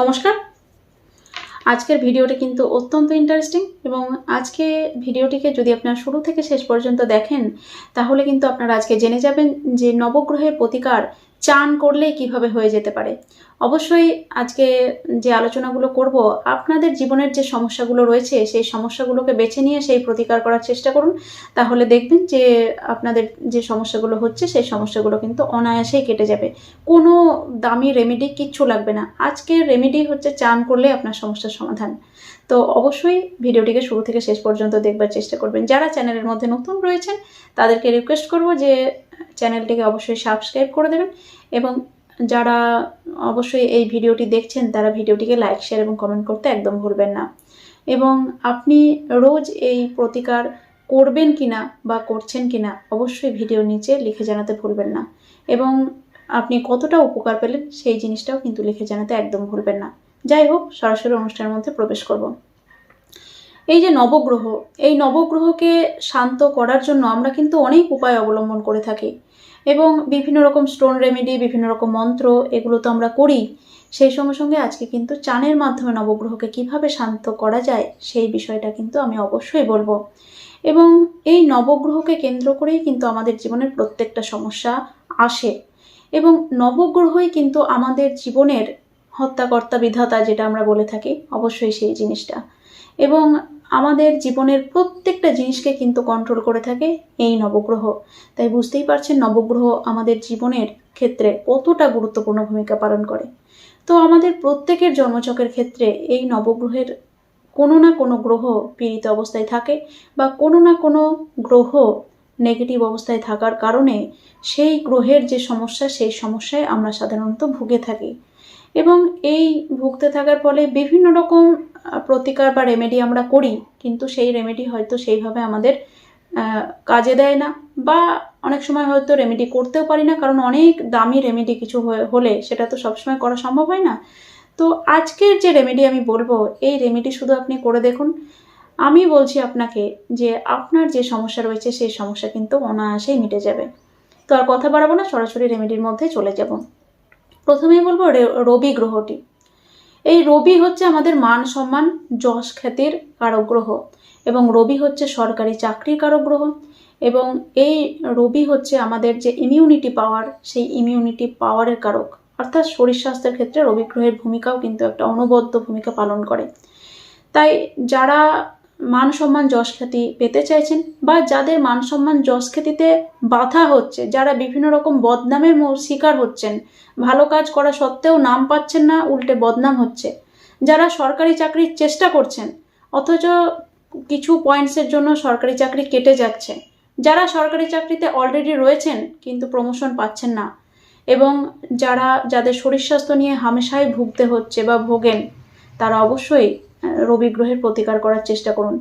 নমস্কার। আজকের ভিডিওটা কিন্তু অত্যন্ত ইন্টারেস্টিং এবং আজকে ভিডিওটিকে যদি আপনার শুরু থেকে শেষ পর্যন্ত দেখেন, তাহলে কিন্তু আপনারা আজকে জেনে যাবেন যে নবগ্রহের প্রতিকার চান করলেই কীভাবে হয়ে যেতে পারে? অবশ্যই আজকে যে আলোচনাগুলো করব, আপনাদের জীবনের যে সমস্যাগুলো রয়েছে, সেই সমস্যাগুলোকে বেছে নিয়ে সেই প্রতিকার করার চেষ্টা করুন। তাহলে দেখবেন যে আপনাদের যে সমস্যাগুলো হচ্ছে, সেই সমস্যাগুলো কিন্তু অনায়াসেই কেটে যাবে। কোনো দামি রেমেডি কিচ্ছু লাগবে না। আজকের রেমেডি হচ্ছে চান করলে আপনার সমস্যার সমাধান। তো অবশ্যই ভিডিওটিকে শুরু থেকে শেষ পর্যন্ত দেখবার চেষ্টা করবেন। যারা চ্যানেলের মধ্যে নতুন রয়েছেন, তাদেরকে রিকোয়েস্ট করব যে চ্যানেলটিকে অবশ্যই সাবস্ক্রাইব করে দেবেন এবং যারা অবশ্যই এই ভিডিওটি দেখছেন, তারা ভিডিওটিকে লাইক শেয়ার এবং কমেন্ট করতে একদম ভুলবেন না। এবং আপনি রোজ এই প্রতিকার করবেন কিনা বা করছেন কিনা, অবশ্যই ভিডিও নিচে লিখে জানাতে ভুলবেন না। এবং আপনি কতটা উপকার পেলেন, সেই জিনিসটাও কিন্তু লিখে জানাতে একদম ভুলবেন না। যাই হোক, সরাসরি অনুষ্ঠানের মধ্যে প্রবেশ করব। এই যে নবগ্রহ, এই নবগ্রহকে শান্ত করার জন্য আমরা কিন্তু অনেক উপায় অবলম্বন করে থাকি। এবং বিভিন্ন রকম স্টোন রেমেডি বিভিন্ন রকম মন্ত্র, এগুলো তো আমরা করি। সেই সঙ্গে সঙ্গে আজকে কিন্তু চানের মাধ্যমে নবগ্রহকে কীভাবে শান্ত করা যায়, সেই বিষয়টা কিন্তু আমি অবশ্যই বলব। এবং এই নবগ্রহকে কেন্দ্র করেই কিন্তু আমাদের জীবনের প্রত্যেকটা সমস্যা আসে। এবং নবগ্রহই কিন্তু আমাদের জীবনের হত্যাকর্তা বিধাতা যেটা আমরা বলে থাকি, অবশ্যই সেই জিনিসটা। এবং আমাদের জীবনের প্রত্যেকটা জিনিসকে কিন্তু কন্ট্রোল করে থাকে এই নবগ্রহ। তাই বুঝতেই পারছেন নবগ্রহ আমাদের জীবনের ক্ষেত্রে কতটা গুরুত্বপূর্ণ ভূমিকা পালন করে। তো আমাদের প্রত্যেকের জন্মচকের ক্ষেত্রে এই নবগ্রহের কোনো না কোনো গ্রহ পীড়িত অবস্থায় থাকে বা কোনো না কোনো গ্রহ নেগেটিভ অবস্থায় থাকার কারণে সেই গ্রহের যে সমস্যা, সেই সমস্যায় আমরা সাধারণত ভুগে থাকি। এবং এই ভুগতে থাকার ফলে বিভিন্ন রকম প্রতিকার বা রেমেডি আমরা করি, কিন্তু সেই রেমেডি হয়তো সেইভাবে আমাদের কাজে দেয় না বা অনেক সময় হয়তো রেমেডি করতেও পারি না, কারণ অনেক দামি রেমেডি কিছু হলে সেটা তো সবসময় করা সম্ভব হয় না। তো আজকের যে রেমেডি আমি বলব, এই রেমেডি শুধু আপনি করে দেখুন। আমি বলছি আপনাকে যে আপনার যে সমস্যা রয়েছে, সেই সমস্যা কিন্তু অনায়াসেই মিটে যাবে। তো আর কথা বাড়াবো না, সরাসরি রেমেডির মধ্যে চলে যাব। প্রথমেই বলব রবি গ্রহটি। এই রবি হচ্ছে আমাদের মান সম্মান, যশ খ্যাতির কারক গ্রহ, এবং রবি হচ্ছে সরকারি চাকরির কারক গ্রহ, এবং এই রবি হচ্ছে আমাদের যে ইমিউনিটি পাওয়ার সেই ইমিউনিটি পাওয়ারের কারক। অর্থাৎ শরীর স্বাস্থ্যের ক্ষেত্রে রবি গ্রহের ভূমিকাও কিন্তু একটা অনবদ্য ভূমিকা পালন করে। তাই যারা মান সম্মান যশ খ্যাতি পেতে চাইছেন বা যাদের মান সম্মান যশ খ্যাতিতে বাধা হচ্ছে, যারা বিভিন্ন রকম বদনামের শিকার হচ্ছেন, ভালো কাজ করা সত্ত্বেও নাম পাচ্ছেন না, উল্টে বদনাম হচ্ছে। যারা সরকারি চাকরির চেষ্টা করছেন, অথচ কিছু পয়েন্টসের জন্য সরকারি চাকরি কেটে যাচ্ছে। যারা সরকারি চাকরিতে অলরেডি রয়েছেন, কিন্তু প্রমোশন পাচ্ছেন না। এবং যারা, যাদের শরীর স্বাস্থ্য নিয়ে হামেশাই ভুগতে হচ্ছে বা ভোগেন, তারা অবশ্যই রবি গ্রহের প্রতিকার করার চেষ্টা করুন।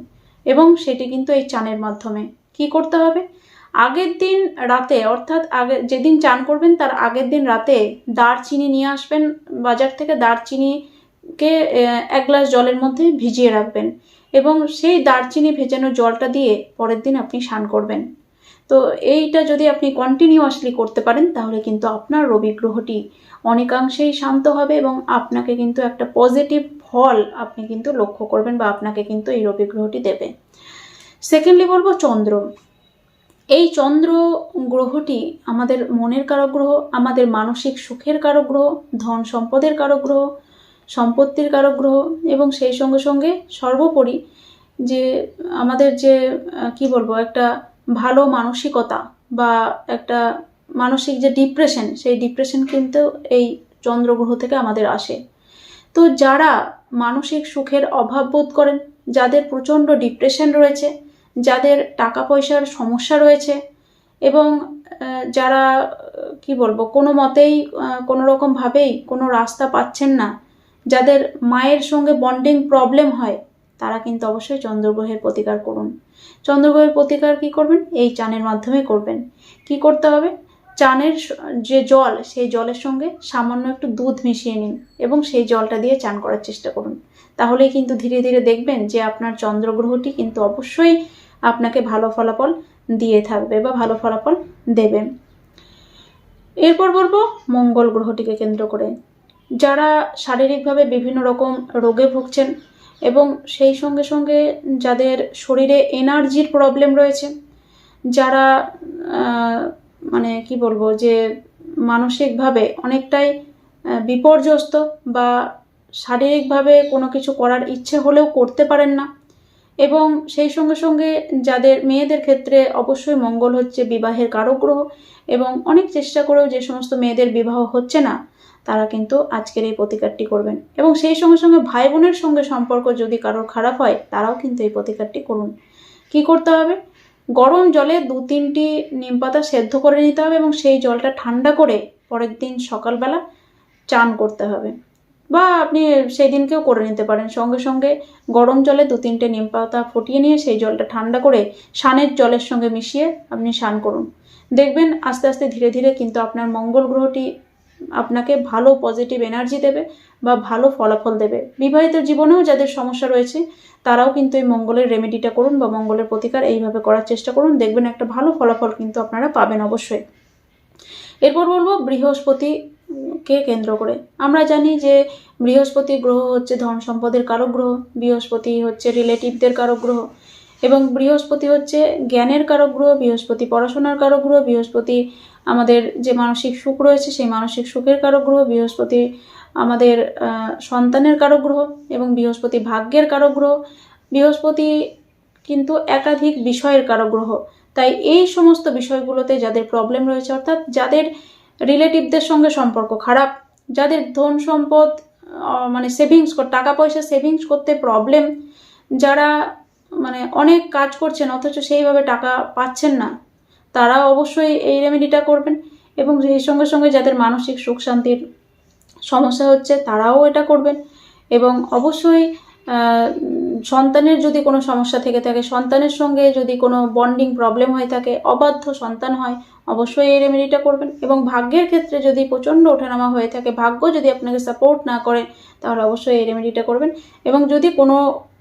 এবং সেটি কিন্তু এই চানের মাধ্যমে। কি করতে হবে? আগের দিন রাতে, অর্থাৎ আগে, যেদিন চান করবেন, তার আগের দিন রাতে দারচিনি নিয়ে আসবেন, বাজার থেকে দারচিনিকে এক গ্লাস জলের মধ্যে ভিজিয়ে রাখবেন এবং সেই দারচিনি ভেজানো জলটা দিয়ে পরের দিন আপনি স্নান করবেন। তো এইটা যদি আপনি কন্টিনিউয়াসলি করতে পারেন, তাহলে কিন্তু আপনার রবি গ্রহটি অনেকাংশেই শান্ত হবে এবং আপনাকে কিন্তু একটা পজিটিভ ফল আপনি কিন্তু লক্ষ্য করবেন বা আপনাকে কিন্তু এই রবি গ্রহটি দেবে। সেকেন্ডলি বলব চন্দ্র। এই চন্দ্র গ্রহটি আমাদের মনের কারক গ্রহ, আমাদের মানসিক সুখের কারক গ্রহ, ধন সম্পদের কারক গ্রহ, সম্পত্তির কারক গ্রহ এবং সেই সঙ্গে সঙ্গে সর্বোপরি যে আমাদের যে কি বলব, একটা ভালো মানসিকতা বা একটা মানসিক যে ডিপ্রেশন সেই ডিপ্রেশন কিন্তু এই চন্দ্রগ্রহ থেকে আমাদের আসে। তো যারা মানসিক সুখের অভাব বোধ করেন, যাদের প্রচণ্ড ডিপ্রেশন রয়েছে, যাদের টাকা পয়সার সমস্যা রয়েছে এবং যারা, কি বলব, কোনো মতেই কোনো রকমভাবেই কোনো রাস্তা পাচ্ছেন না, যাদের মায়ের সঙ্গে বন্ডিং প্রবলেম হয়, তারা কিন্তু অবশ্যই চন্দ্রগ্রহের প্রতিকার করুন। চন্দ্রগ্রহের প্রতিকার কি করবেন? এই চানের মাধ্যমে করবেন। কি করতে হবে? চানের যে জল, সেই জলের সঙ্গে সামান্য একটু দুধ মিশিয়ে নিন এবং সেই জলটা দিয়ে চান করার চেষ্টা করুন। তাহলেই কিন্তু ধীরে ধীরে দেখবেন যে আপনার চন্দ্রগ্রহটি কিন্তু অবশ্যই আপনাকে ভালো ফলাফল দিয়ে থাকবে বা ভালো ফলাফল দেবে। এরপর বলব মঙ্গল গ্রহটিকে কেন্দ্র করে। যারা শারীরিকভাবে বিভিন্ন রকম রোগে ভুগছেন এবং সেই সঙ্গে সঙ্গে যাদের শরীরে এনার্জির প্রবলেম রয়েছে, যারা মানে কি বলব যে মানসিকভাবে অনেকটাই বিপর্যস্ত বা শারীরিকভাবে কোনো কিছু করার ইচ্ছে হলেও করতে পারেন না। এবং সেই সঙ্গে সঙ্গে যাদের মেয়েদের ক্ষেত্রে অবশ্যই মঙ্গল হচ্ছে বিবাহের কারক গ্রহ এবং অনেক চেষ্টা করেও যে সমস্ত মেয়েদের বিবাহ হচ্ছে না, তারা কিন্তু আজকের এই প্রতিকারটি করবেন। এবং সেই সঙ্গে সঙ্গে ভাই বোনের সঙ্গে সম্পর্ক যদি কারোর খারাপ হয়, তারাও কিন্তু এই প্রতিকারটি করুন। কি করতে হবে? গরম জলে দু তিনটি নিম পাতা সেদ্ধ করে নিতে হবে এবং সেই জলটা ঠান্ডা করে পরের দিন সকালবেলা চান করতে হবে। বা আপনি সেই দিনকেও করে নিতে পারেন। সঙ্গে সঙ্গে গরম জলে দু তিনটে নিম পাতা ফুটিয়ে নিয়ে সেই জলটা ঠান্ডা করে স্নানের জলের সঙ্গে মিশিয়ে আপনি স্নান করুন। দেখবেন আস্তে আস্তে ধীরে ধীরে কিন্তু আপনার মঙ্গল গ্রহটি আপনাকে ভালো পজিটিভ এনার্জি দেবে বা ভালো ফলাফল দেবে। বিবাহিত জীবনেও যাদের সমস্যা রয়েছে তারাও কিন্তু এই মঙ্গলের রেমেডিটা করুন বা মঙ্গলের প্রতিকার এইভাবে করার চেষ্টা করুন। দেখবেন একটা ভালো ফলাফল কিন্তু আপনারা পাবেন অবশ্যই। এরপর বলব বৃহস্পতি কে কেন্দ্র করে। আমরা জানি যে বৃহস্পতি গ্রহ হচ্ছে ধন সম্পদের কারক গ্রহ, বৃহস্পতি হচ্ছে রিলেটিভদের কারক গ্রহ, এবং বৃহস্পতি হচ্ছে জ্ঞানের কারক গ্রহ, বৃহস্পতি পড়াশোনার কারক গ্রহ, বৃহস্পতি আমাদের যে মানসিক সুখ রয়েছে সেই মানসিক সুখের কারক গ্রহ, বৃহস্পতি আমাদের সন্তানের কারক গ্রহ এবং বৃহস্পতি ভাগ্যের কারক গ্রহ। বৃহস্পতি কিন্তু একাধিক বিষয়ের কারক গ্রহ। তাই এই সমস্ত বিষয়গুলোতে যাদের প্রবলেম রয়েছে, অর্থাৎ যাদের রিলেটিভদের সঙ্গে সম্পর্ক খারাপ, যাদের ধন সম্পদ মানে সেভিংস টাকা পয়সা সেভিংস করতে প্রবলেম যারা মানে অনেক কাজ করছেন, অথচ সেইভাবে টাকা পাচ্ছেন না, তারা অবশ্যই এই রেমেডিটা করবেন এবং সেই সঙ্গে সঙ্গে যাদের মানসিক সুখ শান্তির সমস্যা হচ্ছে তারাও এটা করবেন। এবং অবশ্যই সন্তানের যদি কোনো সমস্যা থেকে থাকে, সন্তানের সঙ্গে যদি কোনো বন্ডিং প্রবলেম হয়ে থাকে, অবাধ্য সন্তান হয়, অবশ্যই এই রেমেডিটা করবেন। এবং ভাগ্যের ক্ষেত্রে যদি প্রচণ্ড ওঠানামা হয়ে থাকে, ভাগ্য যদি আপনাকে সাপোর্ট না করে, তাহলে অবশ্যই এই রেমেডিটা করবেন। এবং যদি কোনো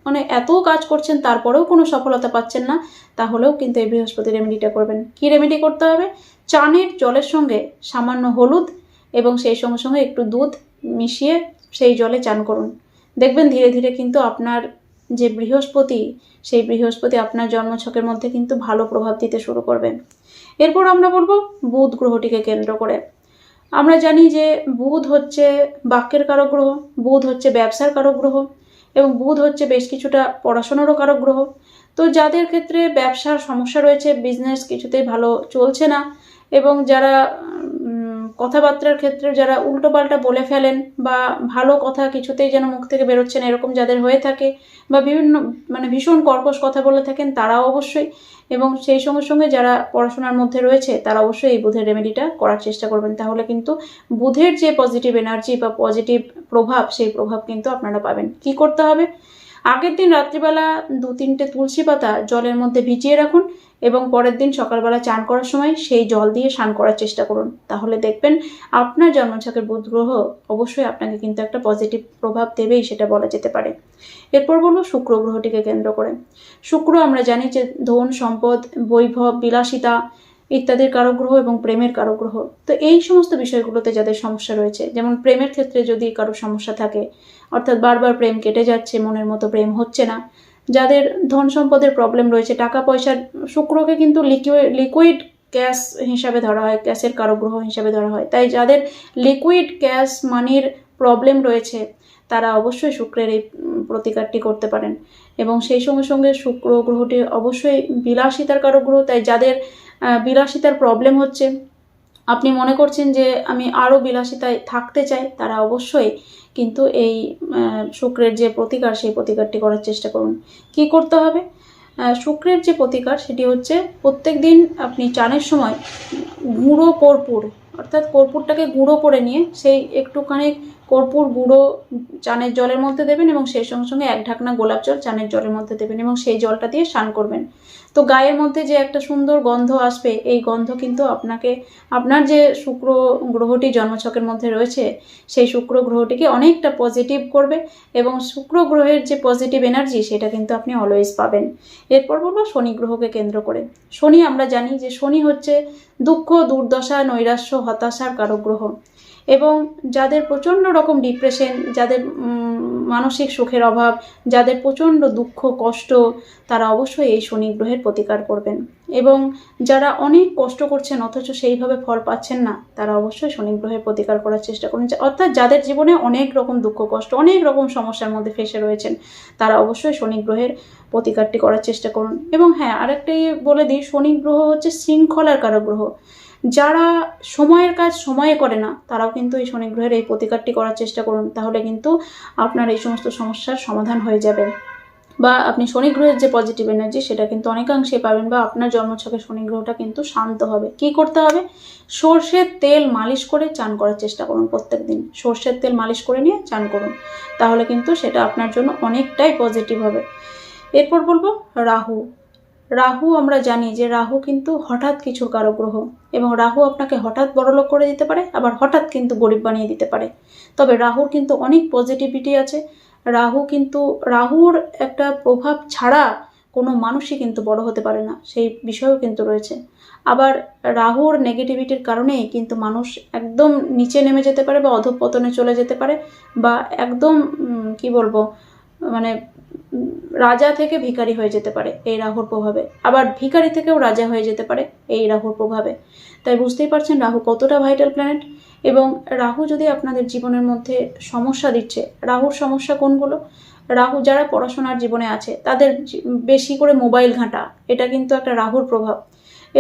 মানে এত কাজ করছেন, তারপরেও কোনো সফলতা পাচ্ছেন না, তাহলেও কিন্তু এই বৃহস্পতি রেমেডিটা করবেন। কি রেমেডি করতে হবে? চানের জলের সঙ্গে সামান্য হলুদ এবং সেই সঙ্গে সঙ্গে একটু দুধ মিশিয়ে সেই জলে চান করুন। দেখবেন ধীরে ধীরে কিন্তু আপনার যে বৃহস্পতি, সেই বৃহস্পতি আপনার জন্মছকের মধ্যে কিন্তু ভালো প্রভাব দিতে শুরু করবে। এরপর আমরা বলব বুধ গ্রহটিকে কেন্দ্র করে। আমরা জানি যে বুধ হচ্ছে বাক্যের কারক গ্রহ, বুধ হচ্ছে ব্যবসার কারক গ্রহ এবং বুধ হচ্ছে বেশ কিছুটা পড়াশোনারও কারক গ্রহ। তো যাদের ক্ষেত্রে ব্যবসার সমস্যা রয়েছে বিজনেস কিছুতেই ভালো চলছে না এবং যারা কথাবার্তার ক্ষেত্রে যারা উল্টোপাল্টা বলে ফেলেন বা ভালো কথা কিছুতেই যেন মুখ থেকে বেরোচ্ছে না, এরকম যাদের হয়ে থাকে বা বিভিন্ন মানে ভীষণ কর্কশ কথা বলে থাকেন তারাও অবশ্যই এবং সেই সঙ্গে সঙ্গে যারা পড়াশোনার মধ্যে রয়েছে তারা অবশ্যই এই বুধের রেমেডিটা করার চেষ্টা করবেন। তাহলে কিন্তু বুধের যে পজিটিভ এনার্জি বা পজিটিভ প্রভাব, সেই প্রভাব কিন্তু আপনারা পাবেন। কি করতে হবে? আগের দিন রাত্রিবেলা দু তিনটে তুলসী পাতা জলের মধ্যে ভিজিয়ে রাখুন। এবং পরের দিন সকালবেলা চান করার সময় সেই জল দিয়ে স্নান করার চেষ্টা করুন। তাহলে দেখবেন আপনার জন্মছকের বুধ গ্রহ অবশ্যই আপনাকে কিন্তু একটা পজিটিভ প্রভাব দেবেই, সেটা বলা যেতে পারে। এরপর বলব শুক্র গ্রহটিকে কেন্দ্র করে। শুক্র আমরা জানি যে ধন, সম্পদ, বৈভব, বিলাসিতা ইত্যাদির কারক গ্রহ এবং প্রেমের কারক গ্রহ। তো এই সমস্ত বিষয়গুলোতে যাদের সমস্যা রয়েছে, যেমন প্রেমের ক্ষেত্রে যদি কারও সমস্যা থাকে, অর্থাৎ বারবার প্রেম কেটে যাচ্ছে, মনের মতো প্রেম হচ্ছে না যাদের ধন সম্পদের প্রবলেম রয়েছে, টাকা পয়সার শুক্রকে কিন্তু লিকুইড লিকুইড ক্যাশ হিসাবে ধরা হয় ক্যাশের কারক গ্রহ হিসাবে ধরা হয়। তাই যাদের লিকুইড ক্যাশ মানির প্রবলেম রয়েছে, তারা অবশ্যই শুক্রের এই প্রতিকারটি করতে পারেন। এবং সেই সঙ্গে সঙ্গে শুক্র গ্রহটি অবশ্যই বিলাসিতার কারক গ্রহ তাই যাদের বিলাসিতার প্রবলেম হচ্ছে, আপনি মনে করছেন যে আমি আরও বিলাসিতায় থাকতে চাই, তারা অবশ্যই কিন্তু এই শুক্রের যে প্রতিকার, সেই প্রতিকারটি করার চেষ্টা করুন। কি করতে হবে? শুক্রের যে প্রতিকার, সেটি হচ্ছে প্রত্যেক দিন আপনি চানের সময় গুঁড়ো কর্পূর, অর্থাৎ কর্পূরটাকে গুঁড়ো করে নিয়ে সেই একটুখানি কর্পূর গুঁড়ো চানের জলের মধ্যে দেবেন এবং সেই সঙ্গে সঙ্গে এক ঢাকনা গোলাপ জল চানের জলের মধ্যে দেবেন এবং সেই জলটা দিয়ে স্নান করবেন। তো গায়ের মধ্যে যে একটা সুন্দর গন্ধ আসবে, এই গন্ধ কিন্তু আপনাকে, আপনার যে শুক্র গ্রহটি জন্মছকের মধ্যে রয়েছে, সেই শুক্র গ্রহটিকে অনেকটা পজিটিভ করবে এবং শুক্র গ্রহের যে পজিটিভ এনার্জি সেটা কিন্তু আপনি অলওয়েজ পাবেন। এরপর বলব শনি গ্রহকে কেন্দ্র করে। শনি আমরা জানি যে শনি হচ্ছে দুঃখ, দুর্দশা, নৈরাশ্য, হতাশার কারক গ্রহ। এবং যাদের প্রচণ্ড রকম ডিপ্রেশন যাদের মানসিক সুখের অভাব, যাদের প্রচণ্ড দুঃখ, কষ্ট, তারা অবশ্যই এই শনি গ্রহের প্রতিকার করবেন। এবং যারা অনেক কষ্ট করছেন, অথচ সেইভাবে ফল পাচ্ছেন না, তারা অবশ্যই শনি গ্রহের প্রতিকার করার চেষ্টা করুন। অর্থাৎ যাদের জীবনে অনেক রকম দুঃখ, কষ্ট, অনেক রকম সমস্যার মধ্যে ফেসে রয়েছেন, তারা অবশ্যই শনি গ্রহের প্রতিকারটি করার চেষ্টা করুন। এবং হ্যাঁ আরেকটাই বলে দিই, শনি গ্রহ হচ্ছে শৃঙ্খলার কারক গ্রহ। যারা সময়ের কাজ সময়ে করে না, তারাও কিন্তু এই শনি গ্রহের এই প্রতিকারটি করার চেষ্টা করুন, তাহলে কিন্তু আপনার এই সমস্ত সমস্যার সমাধান হয়ে যাবে। বা আপনি শনি গ্রহের যে পজিটিভ এনার্জি সেটা কিন্তু অনেকাংশে পাবেন বা আপনার জন্মছকে শনি গ্রহটা কিন্তু শান্ত হবে। কি করতে হবে? সর্ষের তেল মালিশ করে চান করার চেষ্টা করুন প্রত্যেক দিন সর্ষের তেল মালিশ করে নিয়ে চান করুন, তাহলে কিন্তু সেটা আপনার জন্য অনেকটাই পজিটিভ হবে। এরপর বলব, রাহু। রাহু আমরা জানি যে রাহু কিন্তু হঠাৎ কিছুর কারক গ্রহ এবং রাহু আপনাকে হঠাৎ বড়লোক করে দিতে পারে, আবার হঠাৎ কিন্তু গরিব বানিয়ে দিতে পারে। তবে রাহুর কিন্তু অনেক পজিটিভিটি আছে। রাহু কিন্তু, রাহুর একটা প্রভাব ছাড়া কোনো মানুষই কিন্তু বড় হতে পারে না, সেই বিষয়ও কিন্তু রয়েছে। আবার রাহুর নেগেটিভিটির কারণেই কিন্তু মানুষ একদম নিচে নেমে যেতে পারে বা অধঃপতনে চলে যেতে পারে বা একদম কি বলব মানে রাজা থেকে ভিখারি হয়ে যেতে পারে এই রাহুর প্রভাবে। আবার ভিখারি থেকেও রাজা হয়ে যেতে পারে এই রাহুর প্রভাবে। তাই বুঝতেই পারছেন রাহু কতটা ভাইটাল প্ল্যানেট এবং রাহু যদি আপনাদের জীবনের মধ্যে সমস্যা দিচ্ছে, রাহুর সমস্যা কোনগুলো? রাহু যারা পড়াশোনার জীবনে আছে, তাদের বেশি করে মোবাইল ঘাঁটা, এটা কিন্তু একটা রাহুর প্রভাব।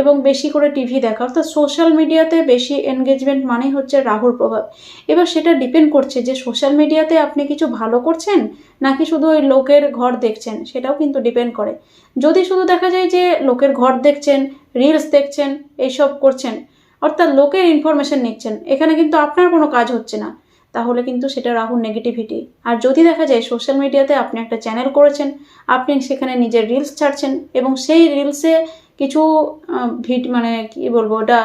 এবং বেশি করে টিভি দেখা, অর্থাৎ সোশ্যাল মিডিয়াতে বেশি এনগেজমেন্ট মানেই হচ্ছে রাহুর প্রভাব। এবার সেটা ডিপেন্ড করছে যে সোশ্যাল মিডিয়াতে আপনি কিছু ভালো করছেন নাকি শুধু ওই লোকের ঘর দেখছেন, সেটাও কিন্তু ডিপেন্ড করে। যদি শুধু দেখা যায় যে লোকের ঘর দেখছেন রিলস দেখছেন, এইসব করছেন, অর্থাৎ লোকের ইনফরমেশন নিচ্ছেন, এখানে কিন্তু আপনার কোনো কাজ হচ্ছে না, তাহলে কিন্তু সেটা রাহুর নেগেটিভিটি আর যদি দেখা যায় সোশ্যাল মিডিয়াতে আপনি একটা চ্যানেল করেছেন, আপনি সেখানে নিজের রিলস ছাড়ছেন এবং সেই রিলসে কিছু ভিড মানে কি বলব, ওটা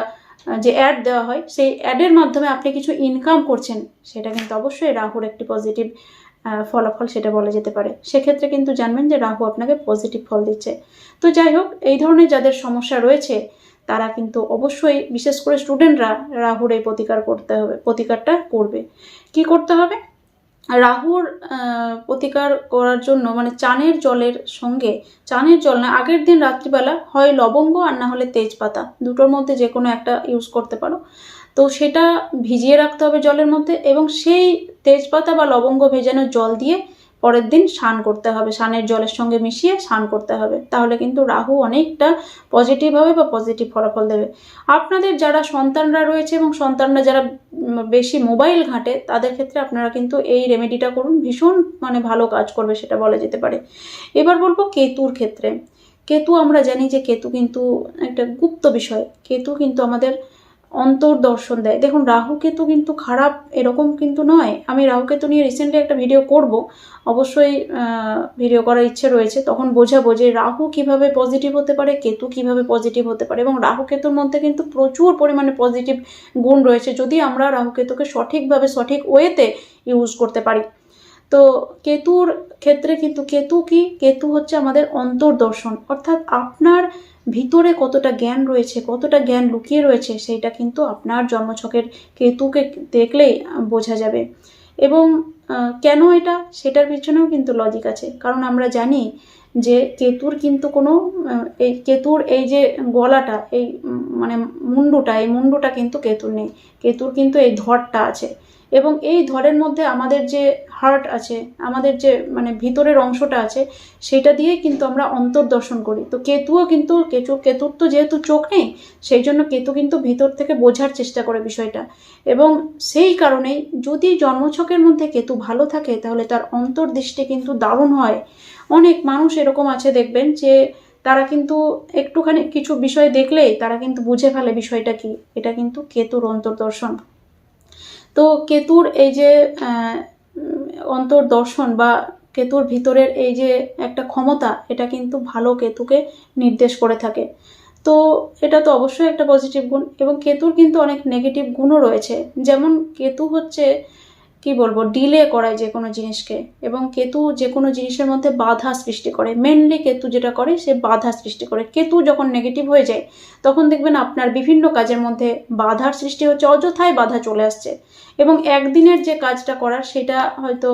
যে অ্যাড দেওয়া হয়, সেই অ্যাডের মাধ্যমে আপনি কিছু ইনকাম করছেন, সেটা কিন্তু অবশ্যই রাহুর একটি পজিটিভ ফলাফল সেটা বলা যেতে পারে। সেক্ষেত্রে কিন্তু জানবেন যে রাহু আপনাকে পজিটিভ ফল দিচ্ছে। তো যাই হোক, এই ধরনের যাদের সমস্যা রয়েছে, তারা কিন্তু অবশ্যই, বিশেষ করে স্টুডেন্টরা রাহুর এই প্রতিকার করতে হবে, প্রতিকারটা করবে। কি করতে হবে? রাহুর প্রতিকার করার জন্য মানে চানের জলের সঙ্গে, চানের জল না, আগের দিন রাত্রিবেলা হয় লবঙ্গ আর না হলে তেজপাতা। দুটোর মধ্যে যে কোনো একটা ইউজ করতে পারো। তো সেটা ভিজিয়ে রাখতে হবে জলের মধ্যে এবং সেই তেজপাতা বা লবঙ্গ ভেজানো জল দিয়ে পরের দিন স্নান করতে হবে। স্নানের জলের সঙ্গে মিশিয়ে স্নান করতে হবে। তাহলে কিন্তু রাহু অনেকটা পজিটিভ হবে বা পজিটিভ ফলাফল দেবে। আপনাদের যারা সন্তানরা রয়েছে এবং সন্তানরা যারা বেশি মোবাইল ঘাঁটে, তাদের ক্ষেত্রে আপনারা কিন্তু এই রেমেডিটা করুন। ভীষণ মানে ভালো কাজ করবে সেটা বলা যেতে পারে। এবার বলব কেতুর ক্ষেত্রে। কেতু আমরা জানি যে কেতু কিন্তু একটা গুপ্ত বিষয়। কেতু কিন্তু আমাদের অন্তর্দর্শন দেয়। দেখুন রাহুকেতু কিন্তু খারাপ এরকম কিন্তু নয়। আমি রাহুকেতু নিয়ে রিসেন্টলি একটা ভিডিও করব। অবশ্যই ভিডিও করার ইচ্ছে রয়েছে। তখন বোঝাবো যে রাহু কীভাবে পজিটিভ হতে পারে, কেতু কীভাবে পজিটিভ হতে পারে এবং রাহু কেতুর মধ্যে কিন্তু প্রচুর পরিমাণে পজিটিভ গুণ রয়েছে যদি আমরা রাহু কেতুকে সঠিকভাবে সঠিক ওয়েতে ইউজ করতে পারি। তো কেতুর ক্ষেত্রে কিন্তু কেতু কি? কেতু হচ্ছে আমাদের অন্তর্দর্শন অর্থাৎ আপনার ভিতরে কতটা জ্ঞান রয়েছে, কতটা জ্ঞান লুকিয়ে রয়েছে, সেইটা কিন্তু আপনার জন্মছকের কেতুকে দেখলেই বোঝা যাবে। এবং কেন এটা? সেটার পিছনেও কিন্তু লজিক আছে। কারণ আমরা জানি যে কেতুর কিন্তু কোনো এই কেতুর এই যে গলাটা, এই মানে মুন্ডুটা, এই মুন্ডুটা কিন্তু কেতুর নেই। কেতুর কিন্তু এই ধরটা আছে। এবং এই ধরের মধ্যে আমাদের যে হার্ট আছে, আমাদের যে মানে ভিতরের অংশটা আছে, সেটা দিয়ে কিন্তু আমরা অন্তর্দর্শন করি। তো কেতুও কিন্তু, কেতু, কেতুর তো যেহেতু চোখ নেই, সেই জন্য কেতু কিন্তু ভিতর থেকে বোঝার চেষ্টা করে বিষয়টা। এবং সেই কারণেই যদি জন্মছকের মধ্যে কেতু ভালো থাকে, তাহলে তার অন্তর্দৃষ্টি কিন্তু দারুণ হয়। অনেক মানুষ এরকম আছে দেখবেন যে, তারা কিন্তু একটুখানি কিছু বিষয় দেখলেই তারা কিন্তু বুঝে ফেলে বিষয়টা কি। এটা কিন্তু কেতুর অন্তর্দর্শন। তো কেতুর এই যে অন্তর্দর্শন বা কেতুর ভিতরের এই যে একটা ক্ষমতা, এটা কিন্তু ভালো কেতুকে নির্দেশ করে থাকে। তো এটা তো অবশ্যই একটা পজিটিভ গুণ এবং কেতুর কিন্তু অনেক নেগেটিভ গুণও রয়েছে। যেমন কেতু হচ্ছে কি বলব ডিলে করায় যে কোনো জিনিসকে। এবং কেতু যে কোনো জিনিসের মধ্যে বাধা সৃষ্টি করে। মেনলি কেতু যেটা করে, সে বাধা সৃষ্টি করে। কেতু যখন নেগেটিভ হয়ে যায়, তখন দেখবেন আপনার বিভিন্ন কাজের মধ্যে বাধার সৃষ্টি হচ্ছে অযথায় বাধা চলে আসছে। এবং একদিনের যে কাজটা করার, সেটা হয়তো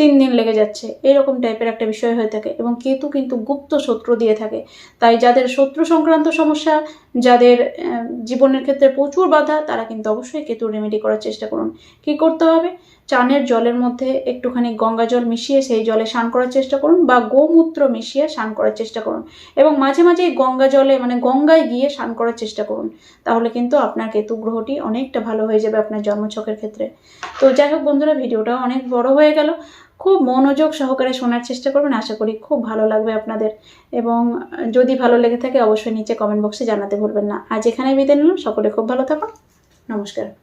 তিন দিন লেগে যাচ্ছে। এরকম টাইপের একটা বিষয় হয়ে থাকে এবং কেতু কিন্তু গুপ্ত শত্রু দিয়ে থাকে। তাই যাদের শত্রু সংক্রান্ত সমস্যা, যাদের জীবনের ক্ষেত্রে প্রচুর বাধা, তারা কিন্তু অবশ্যই কেতু রেমেডি করার চেষ্টা করুন। কি করতে হবে? চানের জলের মধ্যে একটুখানি গঙ্গা জল মিশিয়ে সেই জলে স্নান করার চেষ্টা করুন বা গোমূত্র মিশিয়ে স্নান করার চেষ্টা করুন এবং মাঝে মাঝে গঙ্গা জলে মানে গঙ্গায় গিয়ে স্নান করার চেষ্টা করুন। তাহলে কিন্তু আপনার কেতু গ্রহটি অনেকটা ভালো হয়ে যাবে আপনার জন্মছকের ক্ষেত্রে। তো যাই হোক বন্ধুরা ভিডিওটা অনেক বড় হয়ে গেল। খুব মনোযোগ সহকারে শোনার চেষ্টা করবেন। আশা করি খুব ভালো লাগবে আপনাদের। এবং যদি ভালো লেগে থাকে, অবশ্যই নিচে কমেন্ট বক্সে জানাতে ভুলবেন না। আজ এখানে বিদায় নিলাম। সকলে খুব ভালো থাকুন। নমস্কার।